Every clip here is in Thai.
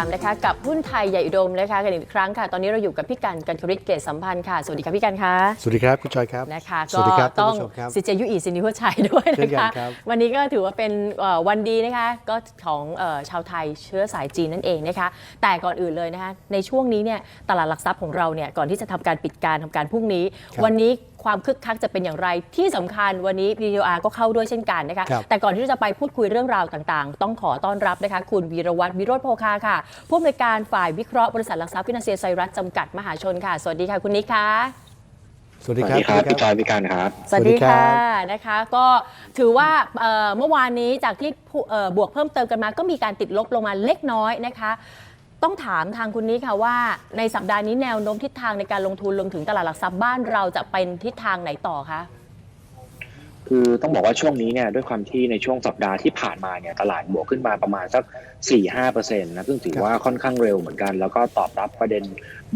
ามนะคะกับหุ้นไทยใหญ่อุดมนะคะกันอีกครั้งค่ะ ตอนนี้เราอยู่กับพี่กันกันคริตเกตสัมพันธ์ค่ะ สวัสดีค่ะพี่กันค่ะ สวัสดีครับคุณจอยครับนะคะสวัสดีครับต้องท่านผู้ชมครับสิเจยุอีสินิวชัยด้วยเช่นนะกัคะนครับวันนี้ก็ถือว่าเป็นเอ่อวันดีนะคะก็ของเอ่อชาวไทยเชื้อสายจีนนั่นเองนะคะแต่ก่อนอื่นเลยนะคะในช่วงนี้เนี่ยตลาดหลักทรัพย์ของเราเนี่ยก่อนที่จะทำการปิดการทำการพรุ่งนี้ครับวันนี้ ความคึกคักจะเป็นอย่างไร ที่สำคัญวันนี้ PDR ก็เข้าด้วยเช่นกันนะคะครับแต่ก่อนที่จะไปพูดคุยเรื่องราวต่างๆ ต้องขอต้อนรับนะคะคุณวีรวัตรวิโรธโภคาค่ะ ผู้อำนวยการฝ่ายวิเคราะห์บริษัทหลักทรัพย์ฟินแลนเซียไซรัสจำกัดมหาชนค่ะ สวัสดีค่ะคุณนิกค่ะสวัสสดีวัสครับดีครับสวัพี่สจดีอยพี่การครับ สวัสดีค่ะสวัสดีครับนะคะก็ถือว่าเอ่อเมื่อวานนี้จากที่ผู้เอ่อบวกเพิ่มเติมกันมาก็มีการติดลบลงมาเล็กน้อยนะคะ ต้องถามทางคุณนี้ค่ะว่า ในสัปดาห์นี้แนวโน้มทิศทางในการลงทุนรวมถึงตลาดหลักทรัพย์บ้านเราจะเป็นทิศทางไหนต่อคะคือต้องบอกว่าช่วงนี้เนี่ยด้วยความที่ในช่วงสัปดาห์ที่ผ่านมาเนี่ยตลาดบวกขึ้นมาประมาณสัก 4-5%นะซึ่งถือว่าค่อนข้างเร็วเหมือนกัน แล้วก็ตอบรับประเด็น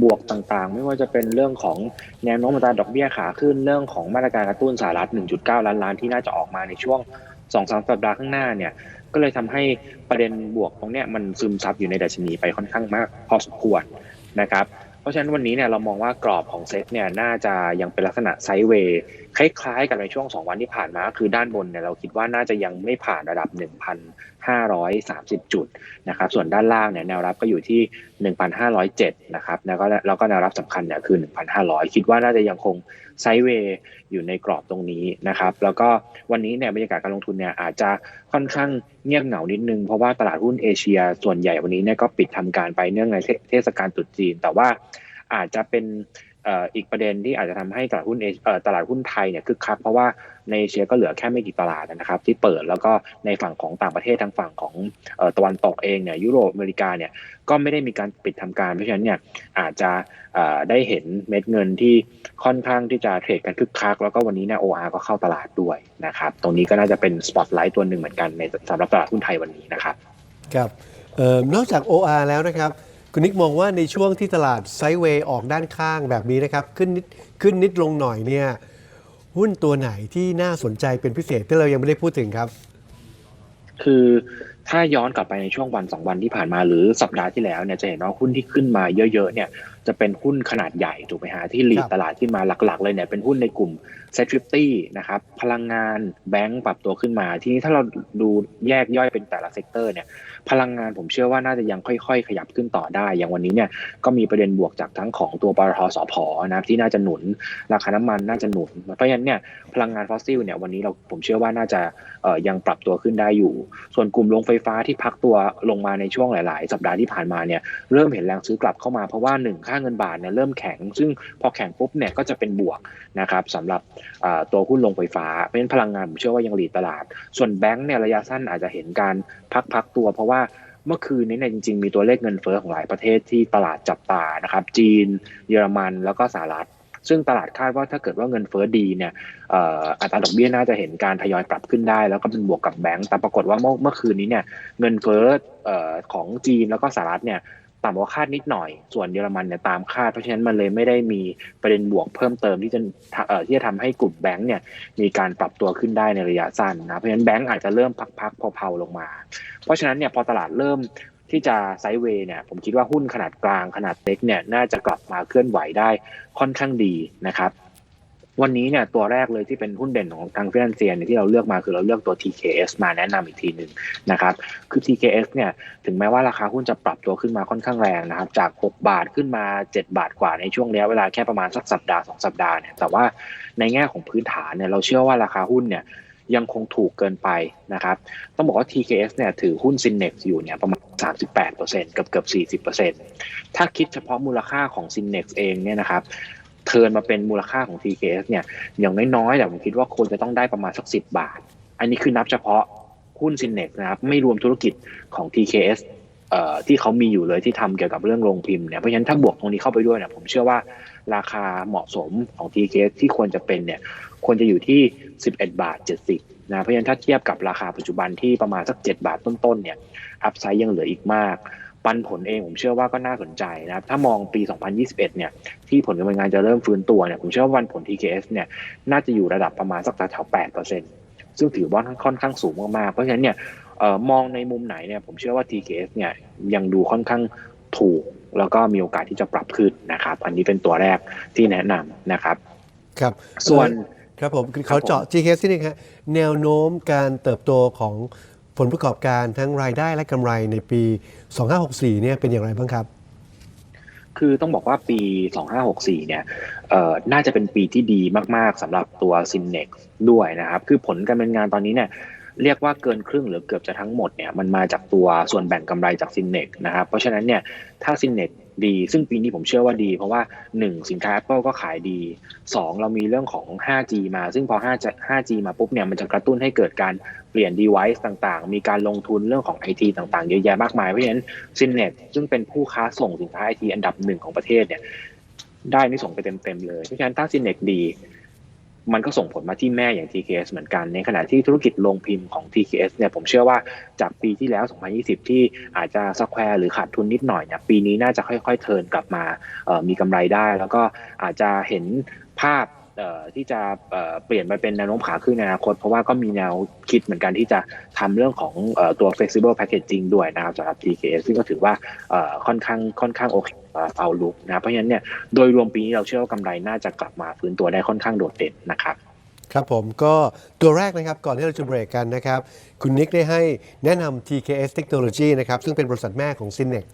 บวกต่างๆ ไม่ว่าจะเป็นเรื่องของแนวโน้มอัตราดอกเบี้ยขาขึ้นเรื่องของมาตรการกระตุ้นสหรัฐ 1.9 ล้านล้านที่น่าจะออกมาในช่วง 2-3 สัปดาห์ข้างหน้าเนี่ย ก็เลยทำให้ประเด็นบวกตรงเนี้ยมันซึมซับอยู่ในดัชนีไปค่อนข้างมากพอสมควรนะครับเพราะฉะนั้นวันนี้เนี่ยเรามองว่ากรอบของเซ็ตเนี่ยน่าจะยังเป็นลักษณะไซด์เวย์คล้ายๆ กันในช่วง 2 วันที่ผ่านมา คือด้านบนเนี่ยเราคิดว่าน่าจะยังไม่ผ่านระดับ 1,530 จุดนะครับ ส่วนด้านล่างเนี่ยแนวรับก็อยู่ที่ 1,507 นะครับ แล้วก็แล้วก็แนวรับสำคัญเนี่ยคือ 1,500 คิดว่าน่าจะยังคงไซด์เวย์อยู่ในกรอบตรงนี้นะครับ แล้วก็วันนี้เนี่ยบรรยากาศการลงทุนเนี่ยอาจจะค่อนข้างเงียบเหงานิดนึง เพราะว่าตลาดหุ้นเอเชีย ส่วนใหญ่วันนี้เนี่ยก็ปิดทำการไปเนื่องในเทศกาลตรุษจีน แต่ว่าอาจจะเป็น อีกประเด็นที่อาจจะทำให้ตลาดหุ้นตลาดหุ้นไทยเนี่ยคึกคักเพราะว่าในเชียก็เหลือแค่ไม่กี่ตลาดนะครับ ที่เปิดแล้วก็ในฝั่งของต่างประเทศทางฝั่งของตะวันตกเองเนี่ยยุโรปอเมริกาเนี่ยก็ไม่ได้มีการปิดทำการ เพราะฉะนั้นเนี่ยอาจจะได้เห็นเม็ดเงินที่ค่อนข้างที่จะเทรดกันคึกคัก แล้วก็วันนี้เนี่ย OR ก็เข้าตลาดด้วยนะครับตรงนี้ก็น่าจะเป็นสปอตไลท์ตัวหนึ่งเหมือนกันในสำหรับตลาดหุ้นไทยวันนี้นะครับครับออนอกจาก OR แล้วนะครับ คุณนิกมองว่าในช่วงที่ตลาดไซด์เวย์ออกด้านข้างแบบนี้นะครับ ขึ้นนิดขึ้นนิดลงหน่อยเนี่ยหุ้นตัวไหนที่น่าสนใจเป็นพิเศษที่เรายังไม่ได้พูดถึงครับ คือถ้าย้อนกลับไปในช่วงวันสองวันที่ผ่านมาหรือสัปดาห์ที่แล้วเนี่ยจะเห็นว่าหุ้นที่ขึ้นมาเยอะๆเนี่ย จะเป็นหุ้นขนาดใหญ่ถูกไหมฮะที่หลีคดรับตลาดขึ้นมาหลัก ๆ เลยเนี่ยเป็นหุ้นในกลุ่มเซ็ตฟิฟตี้นะครับพลังงานแบงก์ปรับตัวขึ้นมา ทีนี้ถ้าเราดูแยกย่อยเป็นแต่ละเซกเตอร์เนี่ยพลังงานผมเชื่อว่าน่าจะยังค่อย ๆ ขยับขึ้นต่อได้ อย่างวันนี้เนี่ยก็มีประเด็นบวกจากทั้งของตัวปตทสพนะครับที่น่าจะหนุน ราคาน้ำมันน่าจะหนุน เพราะฉะนั้นเนี่ยพลังงานฟอสซิลเนี่ยวันนี้เราผมเชื่อว่าน่าจะเอ่อยังปรับตัวขึ้นได้อยู่ ส่วนกลุ่มโรงไฟฟ้าที่พักตัวลงมาในช่วงหลาย ๆ สัปดาห์ที่ผ่านมาเนี่ยเริ่มเห็นแรงซื้อกลับเข้ามาเพราะว่าหนึ่งค่าาเงินบาทเนี่ยเริ่มแข็ง ซึ่งพอแข็งปุ๊บเนี่ยก็จะเป็นบวกนะครับสำหรับตัวหุ้นโรงไฟฟ้า เพราะฉะนั้นพลังงานผมเชื่อว่ายังหลีดตลาด ส่วนแบงก์เนี่ยระยะสั้นอาจจะเห็นการพักพักตัวเพราะว่าเมื่อคืนนี้เนี่ยจริงๆ มีตัวเลขเงินเฟ้อของหลายประเทศที่ตลาดจับตานะครับจีน เยอรมันแล้วก็สหรัฐ ซึ่งตลาดคาดว่าถ้าเกิดว่าเงินเฟ้อดีเนี่ยอัตราดอกเบี้ยน่าจะเห็นการทยอยปรับขึ้นได้ แล้วก็เป็นบวกกับแบงก์แต่ปรากฏว่าเมื่อเมื่อคืนนี้เนี่ยเงินเฟ้อเอ่อของจีนแล้วก็สหรัฐเนี่ย ต่ำกว่าคาดนิดหน่อย ส่วนเยอรมันเนี่ยตามคาด เพราะฉะนั้นมันเลยไม่ได้มีประเด็นบวกเพิ่มเติมที่จะเอ่อที่จะทำให้กลุ่มแบงก์เนี่ยมีการปรับตัวขึ้นได้ในระยะสั้นนะเพราะฉะนั้นแบงก์อาจจะเริ่มพักๆเพาๆลงมา เพราะฉะนั้นเนี่ยพอตลาดเริ่มที่จะไซด์เวย์เนี่ยผมคิดว่าหุ้นขนาดกลางขนาดเล็กเนี่ยน่าจะกลับมาเคลื่อนไหวได้ค่อนข้างดีนะครับ วันนี้เนี่ยตัวแรกเลยที่เป็นหุ้นเด่นของทางฟินแลนเซียนที่เราเลือกมาคือเราเลือกตัว TKS มาแนะนำอีกทีหนึ่งนะครับคือ TKS เนี่ยถึงแม้ว่าราคาหุ้นจะปรับตัวขึ้นมาค่อนข้างแรงนะครับจาก 6 บาทขึ้นมา 7 บาทกว่าในช่วงระยะเวลาแค่ประมาณสักสัปดาห์สองสัปดาห์เนี่ยแต่ว่าในแง่ของพื้นฐานเนี่ยเราเชื่อว่าราคาหุ้นเนี่ยยังคงถูกเกินไปนะครับต้องบอกว่า TKS เนี่ยถือหุ้น Synex อยู่เนี่ยประมาณ 38%เกือบเกือบ40%ถ้าคิดเฉพาะมูลค่าของ Synex เองเนี่ยนะครับ เทิร์นมาเป็นมูลค่าของ TKS เนี่ยอย่างน้อยๆแต่ผมคิดว่าควรจะต้องได้ประมาณสัก10บาท อันนี้คือนับเฉพาะหุ้น Synex นะครับไม่รวมธุรกิจของ TKS เอ่อที่เขามีอยู่เลยที่ทำเกี่ยวกับเรื่องโรงพิมพ์เนี่ยเพราะฉะนั้นถ้าบวกตรงนี้เข้าไปด้วยเนี่ยผมเชื่อว่าราคาเหมาะสมของ TKS ที่ควรจะเป็นเนี่ยควรจะอยู่ที่ 11 บาท 70นะเพราะฉะนั้นถ้าเทียบกับราคาปัจจุบันที่ประมาณสัก 7 บาทต้นๆเนี่ยอัพไซด์ยังเหลืออีกมาก ปันผลเองผมเชื่อว่าก็น่าสนใจนะครับถ้ามองปี 2021 เนี่ยที่ผลการดำเนินงานจะเริ่มฟื้นตัวเนี่ยผมเชื่อว่าวันผล TKS เนี่ยน่าจะอยู่ระดับประมาณสักแถวๆ8%ปซึ่งถือว่าค่อนข้างสูงมากๆ เพราะฉะนั้นเนี่ยเอ่อมองในมุมไหนเนี่ยผมเชื่อว่า TKS เนี่ยยังดูค่อนข้างถูก แล้วก็มีโอกาสที่จะปรับขึ้นนะครับอันนี้เป็นตัวแรกที่แนะนำนะครับครับส่วนครับผมขอเจาะ GKS ที่นึงครับแนวโน้มการเติบโตของ ผลประกอบการทั้งรายได้และกำไรในปี 2564 เนี่ยเป็นอย่างไรบ้างครับคือต้องบอกว่าปี 2564 เนี่ยน่าจะเป็นปีที่ดีมาก ๆสำหรับตัวซินเน็กด้วยนะครับ คือผลการดำเนินงานตอนนี้เนี่ยเรียกว่าเกินครึ่งหรือเกือบจะทั้งหมดเนี่ยมันมาจากตัวส่วนแบ่งกำไรจากซินเน็กนะครับ เพราะฉะนั้นเนี่ยถ้าซินเน็ก ดี ซึ่งปีนี้ผมเชื่อว่าดี เพราะว่า 1 สินค้า Apple ก็ขายดี 2 เรามีเรื่องของ 5G มา ซึ่งพอ 5G 5G มาปุ๊บเนี่ยมันจะกระตุ้นให้เกิดการเปลี่ยน device ต่างๆ มีการลงทุนเรื่องของ IT ต่างๆ เยอะแยะมากมาย เพราะฉะนั้นซินเน็ตซึ่งเป็นผู้ค้าส่งสินค้า IT อันดับหนึ่งของประเทศเนี่ยได้นี่ส่งไปเต็มๆเลยเพราะฉะนั้นถ้าซินเน็ตดี มันก็ส่งผลมาที่แม่อย่าง TKS เหมือนกัน ในขณะที่ธุรกิจโรงพิมพ์ของ TKS เนี่ยผมเชื่อว่าจากปีที่แล้ว 2020 ที่อาจจะสแควร์หรือขาดทุนนิดหน่อยเนี่ยปีนี้น่าจะค่อยๆ เทิร์นกลับมามีกำไรได้ แล้วก็อาจจะเห็นภาพ ที่จะเปลี่ยนไปเป็นแนวโน้มขาขึ้นในอนาคต เพราะว่าก็มีแนวคิดเหมือนกันที่จะทำเรื่องของตัว flexible packaging ด้วยนะครับสำหรับ TKS ซึ่งก็ถือว่าค่อนข้างค่อนข้างโอเคเอาลุกนะเพราะฉะนั้นเนี่ยโดยรวมปีนี้เราเชื่อว่ากำไรน่าจะกลับมาฟื้นตัวได้ค่อนข้างโดดเด่นนะครับครับผมก็ตัวแรกนะครับก่อนที่เราจะเบรกกันนะครับ คุณนิกได้ให้แนะนำ TKS Technology นะครับซึ่งเป็นบริษัทแม่ของ Synex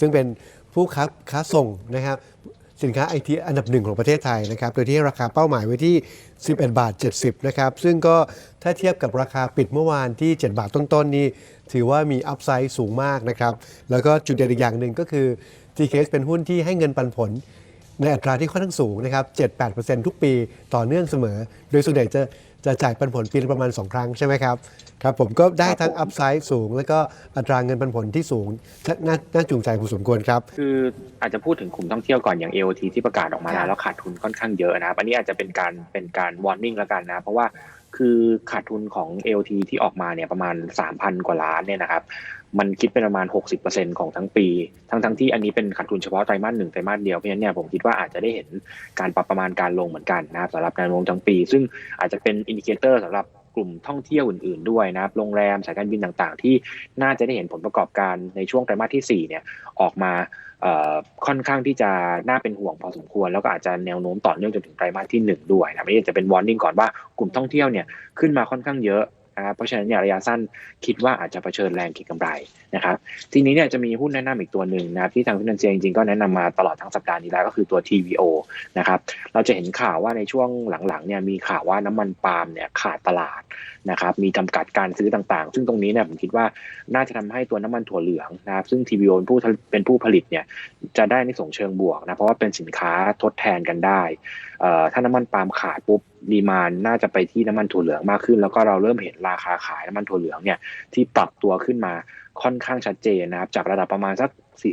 ซึ่งเป็นผู้ค้าค้าส่งนะครับ สินค้าไอทีอันดับหนึ่งของประเทศไทยนะครับ โดยที่ให้ราคาเป้าหมายไว้ที่ 11 บาท 70 นะครับ ซึ่งก็ถ้าเทียบกับราคาปิดเมื่อวานที่ 7 บาทต้นๆ นี่ถือว่ามีอัพไซด์สูงมากนะครับ แล้วก็จุดเด่นอีกอย่างหนึ่งก็คือ TKS เป็นหุ้นที่ให้เงินปันผล ในอัตราที่ค่อนข้างสูงนะครับ 7-8%ทุกปีต่อเนื่องเสมอ โดยส่วนใหญ่จะจะจ่ายปันผลปีละประมาณ 2 ครั้งใช่ไหมครับครับผมก็ได้ทั้งอัพไซด์สูง แล้วก็อัตราเงินปันผลที่สูงน่าน่าจูงใจพอสมควรครับ คืออาจจะพูดถึงกลุ่มท่องเที่ยวก่อนอย่าง AOT ที่ประกาศออกมาค่ะแล้วขาดทุนค่อนข้างเยอะนะครับอันนี้อาจจะเป็นการเป็นการ warning แล้วกันนะ เพราะว่าคือขาดทุนของ AOT ที่ออกมาเนี่ยประมาณ 3,000 กว่าล้านเนี่ยนะครับมันคิดเป็นประมาณ 60%ของทั้งปี ทั้งทั้งที่อันนี้เป็นขาดทุนเฉพาะไตรมาสหนึ่งไตรมาสเดียว เพราะฉะนั้นเนี่ยผมคิดว่าอาจจะได้เห็นการปรับประมาณการลงเหมือนกันนะครับสำหรับแนวโน้มทั้งปี ซึ่งอาจจะเป็นอินดิเคเตอร์สำหรับกลุ่มท่องเที่ยวอื่นๆด้วยนะครับ โรงแรมสายการบินต่างๆ ที่น่าจะได้เห็นผลประกอบการในช่วงไตรมาสที่4เนี่ยออกมาค่อนข้างที่จะน่าเป็นห่วงพอสมควร แล้วก็อาจจะแนวโน้มต่อเนื่องจนถึงไตรมาสที่ 1 ด้วยนะไม่ได้จะเป็น warning ก่อนว่ากลุ่มท่องเที่ยวเนี่ยขึ้นมาค่อนข้างเยอะ นะครับเพราะฉะนั้นเนี่ยระยะสั้นคิดว่าอาจจะเผชิญแรงเก็งกำไรนะครับทีนี้เนี่ยจะมีหุ้นแนะนำอีกตัวหนึ่งนะครับที่ทางฟินแลนเซียจริงๆก็แนะนำมาตลอดทั้งสัปดาห์นี้แล้วก็คือตัว TVO นะครับเราจะเห็นข่าวว่าในช่วงหลังๆเนี่ยมีข่าวว่าน้ำมันปาล์มเนี่ยขาดตลาดนะครับมีจำกัดการซื้อต่างๆ ซึ่งตรงนี้เนี่ยผมคิดว่าน่าจะทำให้ตัวน้ำมันถั่วเหลืองนะครับซึ่ง TVO เป็นผู้เป็นผู้ผลิตเนี่ยจะได้ในส่งเชิงบวกนะเพราะว่าเป็นสินค้าทดแทนกันได้ถ้าน้ำมันปาล์มขาดปุ๊บดีมานน่าจะไปที่น้ำมันถั่วเหลืองมากขึ้น แล้วก็เราเริ่มเห็นราคาขายน้ำมันถั่วเหลืองเนี่ยที่ปรับตัวขึ้นมาค่อนข้างชัดเจนนะครับ จากระดับประมาณสัก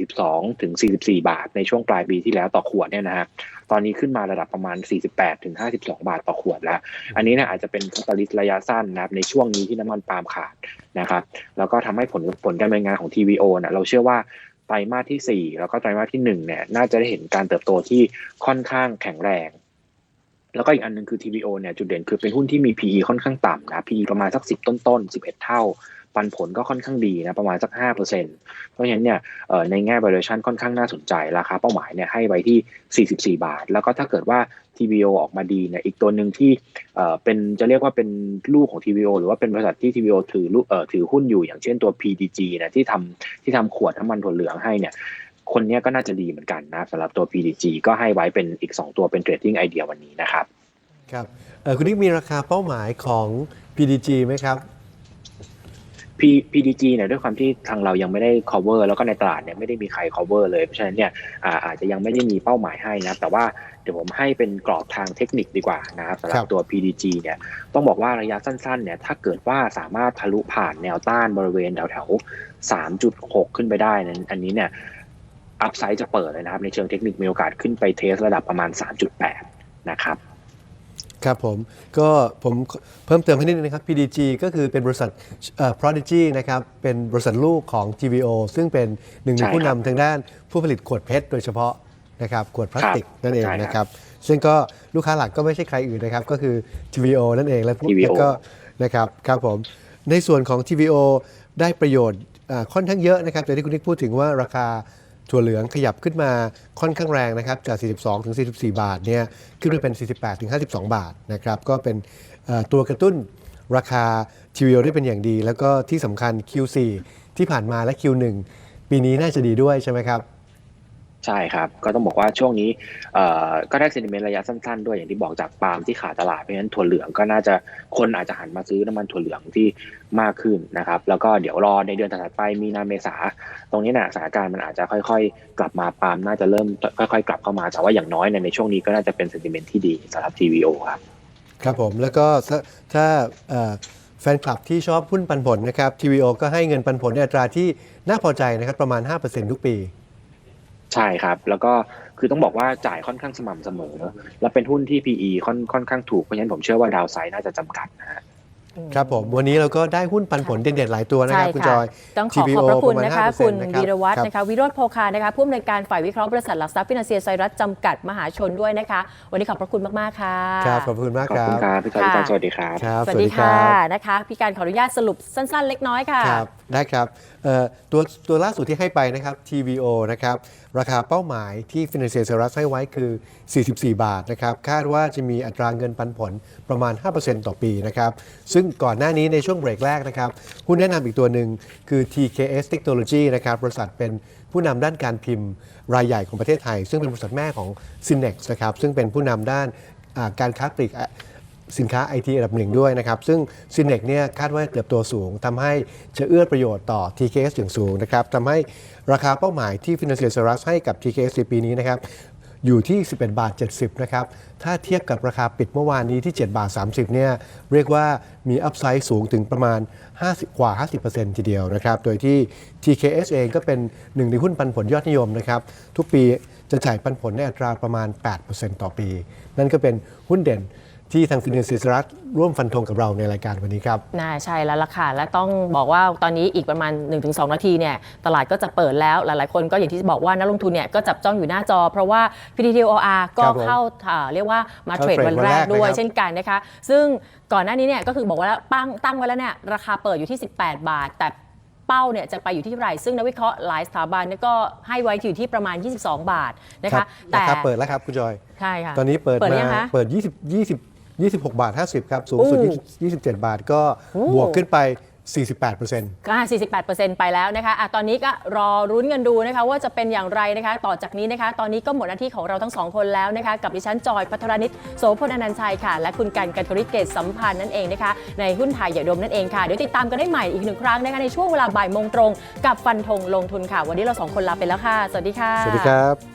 42 ถึง 44 บาท ในช่วงปลายปีที่แล้วต่อขวดเนี่ยนะฮะตอนนี้ขึ้นมาระดับประมาณ 48 ถึง 52 บาทต่อขวดแล้ว อันนี้เนี่ยอาจจะเป็นคาตาลิสต์ระยะสั้นนะครับในช่วงนี้ที่น้ำมันปาล์มขาดนะครับ แล้วก็ทำให้ผลผลการดำเนินงานของ TVO นะเราเชื่อว่าไตรมาสที่ 4 แล้วก็ไตรมาสที่1เนี่ยน่าจะได้เห็นการเติบโตที่ค่อนข้างแข็งแรง แล้วก็อีกอันหนึงคือ TVO เนี่ยจุดเด่นคือเป็นหุ้นที่มี PE ค่อนข้างต่ำนะ PE ประมาณสัก 10 ต้นๆ 11 เท่า ปันผลก็ค่อนข้างดีนะ ประมาณสัก 5%เพราะฉะนั้นเนี่ยในแง่ valuation ค่อนข้างน่าสนใจ ราคาเป้าหมายเนี่ยให้ไว้ที่ 44 บาท แล้วก็ถ้าเกิดว่า TVO ออกมาดีเนี่ยอีกตัวหนึ่งที่เป็นจะเรียกว่าเป็นลูกของ TVO หรือว่าเป็นบริษัทที่ TVO ถืออถือหุ้นอยู่อย่างเช่นตัว PDG นะที่ทำที่ทำขวดน้ำมันถั่วเหลืองให้เนี่ย คนเนี้ยก็น่าจะดีเหมือนกันนะสำหรับตัว PDG ก็ให้ไว้เป็นอีก 2 ตัวเป็น trading idea วันนี้นะครับ ครับเอ่อคุณนิกมีราคาเป้าหมายของ PDG ไหมครับ P- PDG เนี่ยด้วยความที่ทางเรายังไม่ได้ cover แล้วก็ในตลาดเนี่ยไม่ได้มีใคร cover เลย เพราะฉะนั้นเนี่ยอ่าอาจจะยังไม่ได้มีเป้าหมายให้นะแต่ว่าเดี๋ยวผมให้เป็นกรอบทางเทคนิคดีกว่านะครับสำหรัครับบตัว PDG เนี่ยต้องบอกว่าระยะสั้นๆเนี่ยถ้าเกิดว่าสามารถทะลุผ่านแนวต้านบริเวณแถวๆ3.6 ขึ้นไปได้นั้นอันนี้เนี่ย อัพไซด์จะเปิดเลยนะครับ ในเชิงเทคนิคมีโอกาสขึ้นไปเทสระดับประมาณ 3.8 นะครับ ครับผมก็ผมเพิ่มเติมให้นิดนึงนะครับ PDG ก็คือเป็นบริษัทเอ่อ Prodigy นะครับ เป็นบริษัทลูกของ TVO ซึ่งเป็นหนึ่งในใช่ผู้ครับนำทางด้านผู้ผลิตขวดเพชรโดยเฉพาะนะครับขวดพลาสติกครับนั่นเองใช่ครับนะครับ ซึ่งก็ลูกค้าหลักก็ไม่ใช่ใครอื่นนะครับ ก็คือ TVO นั่นเองแล้ว TVO แล้วก็นะครับครับผมในส่วนของ TVO ได้ประโยชน์อ่าค่อนข้างเยอะนะครับแต่ที่คุณนิกพูดถึงว่าราคา ถั่วเหลืองขยับขึ้นมาค่อนข้างแรงนะครับจาก 42 ถึง 44 บาทเนี่ยขึ้นไปเป็น 48 ถึง 52 บาทนะครับก็เป็นตัวกระตุ้นราคา TVO ได้เป็นอย่างดี แล้วก็ที่สำคัญ Q4 ที่ผ่านมาและ Q1 ปีนี้น่าจะดีด้วยใช่ไหมครับ ใช่ครับ ก็ต้องบอกว่าช่วงนี้ก็ได้เซนิเมนต์ระยะสั้นๆ ด้วยอย่างที่บอกจากปาล์มที่ขาดตลาดเพราะฉะนั้นถั่วเหลืองก็น่าจะคนอาจจะหันมาซื้อน้ำมันถั่วเหลืองที่มากขึ้นนะครับ แล้วก็เดี๋ยวรอในเดือนถัดไปมีนาเมษา ตรงนี้เนี่ยสถานการณ์มันอาจจะค่อยๆ กลับมาปาล์มน่าจะเริ่มค่อยๆ กลับเข้ามาแต่ว่าอย่างน้อยเนี่ยในช่วงนี้ก็น่าจะเป็นเซนิเมนต์ที่ดีสำหรับ TVO ครับครับผมแล้วก็ถ้าแฟนคลับที่ชอบหุ้นปันผลนะครับ TVO ก็ให้เงินปันผลในอัตราที่น่าพอใจนะครับประมาณ 5%ทุกปี ใช่ครับ แล้วก็คือต้องบอกว่าจ่ายค่อนข้างสม่ำเสมอ และเป็นหุ้นที่ PE ค่อนค่อนข้างถูก เพราะฉะนั้นผมเชื่อว่าดาวไซด์น่าจะจำกัดนะฮะครับผม วันนี้เราก็ได้หุ้นปันผลเด่นๆหลายตัวนะครับ คุณจอย ต้องขอขอบ TVO พระคุณปมาณนะคะ5%คุณนะวีรวัฒน์ครับนะคะวิโรธโพคานะคะผู้อำนวยการฝ่ายวิเคราะห์บริษัทหลักทรัพย์ฟินแลนเซียไซรัสจำกัดมหาชนด้วยนะคะ วันนี้ขอบพระคุณมากๆค่ะครับขอบคุณมากขอบครัคุณบครับพี่จอยพี่ค่ะจอยสวัสดีครับครับสวัสดีค่ะนะคะพี่การขออนุญาตสรุปสั้น ๆ เล็กน้อยค่ะครับได้ครับเอ่อตัวตัวล่าสุดที่ให้ไปนะครับ TVO นะครับ ราคาเป้าหมายที่ Financial Service ให้ไว้คือ 44 บาทนะครับคาดว่าจะมีอัตราเงินปันผลประมาณ 5%ต่อปีนะครับซึ่งก่อนหน้านี้ในช่วงเบรกแรกนะครับหุ้นแนะนำอีกตัวหนึ่งคือ TKS Technology นะครับบริษัทเป็นผู้นำด้านการพิมพ์รายใหญ่ของประเทศไทย ซึ่งเป็นบริษัทแม่ของ Synex นะครับซึ่งเป็นผู้นำด้านการค้าปลีก สินค้าไอทีอันดับหนึ่งด้วยนะครับ ซึ่ง s y n e x เนี่ยคาดว่าเติบโตสูงทำให้จะเอื้อประโยชน์ต่อ TKS อย่างสูงนะครับทำให้ราคาเป้าหมายที่ Financial Service ให้กับ TKS ในปีนี้นะครับอยู่ที่ 11 บาท 70 นะครับ ถ้าเทียบกับราคาปิดเมื่อวานนี้ที่ 7 บาท 30 เนี่ย เรียกว่ามีอัพไซด์สูงถึงประมาณ 50 กว่า 50%ทีเดียวนะครับ โดยที่ TKS เองก็เป็นหนึ่งในหุ้นปันผลยอดนิยมนะครับ ทุกปีจะจ่ายปันผลในอัตราประมาณ 8%ต่อปี นั่นก็เป็นหุ้นเด่น ที่ทางฟินแลนซ์รัฐร่วมฟันธงกับเราในรายการวันนี้ครับ น่าใช่แล้วล่ะค่ะ และต้องบอกว่าตอนนี้อีกประมาณ 1-2 นาทีเนี่ยตลาดก็จะเปิดแล้วหลายๆ คนก็อย่างที่บอกว่านักลงทุนเนี่ยก็จับจ้องอยู่หน้าจอ เพราะว่า PTTOR ก็ครับผมเข้าอ่าเรียกว่ามาเข้าเทรดเทรดวันวันแรแรกกด้วยนะครับ เช่นกันนะคะ ซึ่งก่อนหน้านี้เนี่ยก็คือบอกว่าตั้งตั้งไว้แล้วเนี่ยราคาเปิดอยู่ที่ 18 บาท แต่เป้าเนี่ยจะไปอยู่ที่เท่าไหร่ซึ่งนักวิเคราะห์หลายสถาบันเนี่ยก็ให้ไว้อยู่ที่ประมาณ 22 บาทนะครัคะบแต่ราคาเปิดแล้วครับคุณจอย ใช่ค่ะตอนนี้เปิดเปิดหรือมายังคะ เปิด 20 20 26 บาท 50 ครับ สูงสุดอู้27 บาทก็อู้บวกขึ้นไป 48%ก็48%ไปแล้วนะคะอะตอนนี้ก็รอรุ้นกันดูนะคะ ว่าจะเป็นอย่างไรนะคะ ต่อจากนี้นะคะ ตอนนี้ก็หมดหน้าที่ของเราทั้งสองคนแล้วนะคะ กับดิฉันจอยพัทรนิตโสพลอนันต์ชัยค่ะ และคุณกันกันกริเกตสัมพันธ์นั่นเองนะคะ ในหุ้นไทยอย่าดมนั่นเองค่ะ เดี๋ยวติดตามกันได้ใหม่อีกหนึ่งครั้งนะคะในช่วงเวลาบ่ายโมงตรง กับฟันธงลงทุนค่ะ วันนี้เราสองคนลาไปแล้วค่ะ สวัสดีค่ะ สวัสดีครับ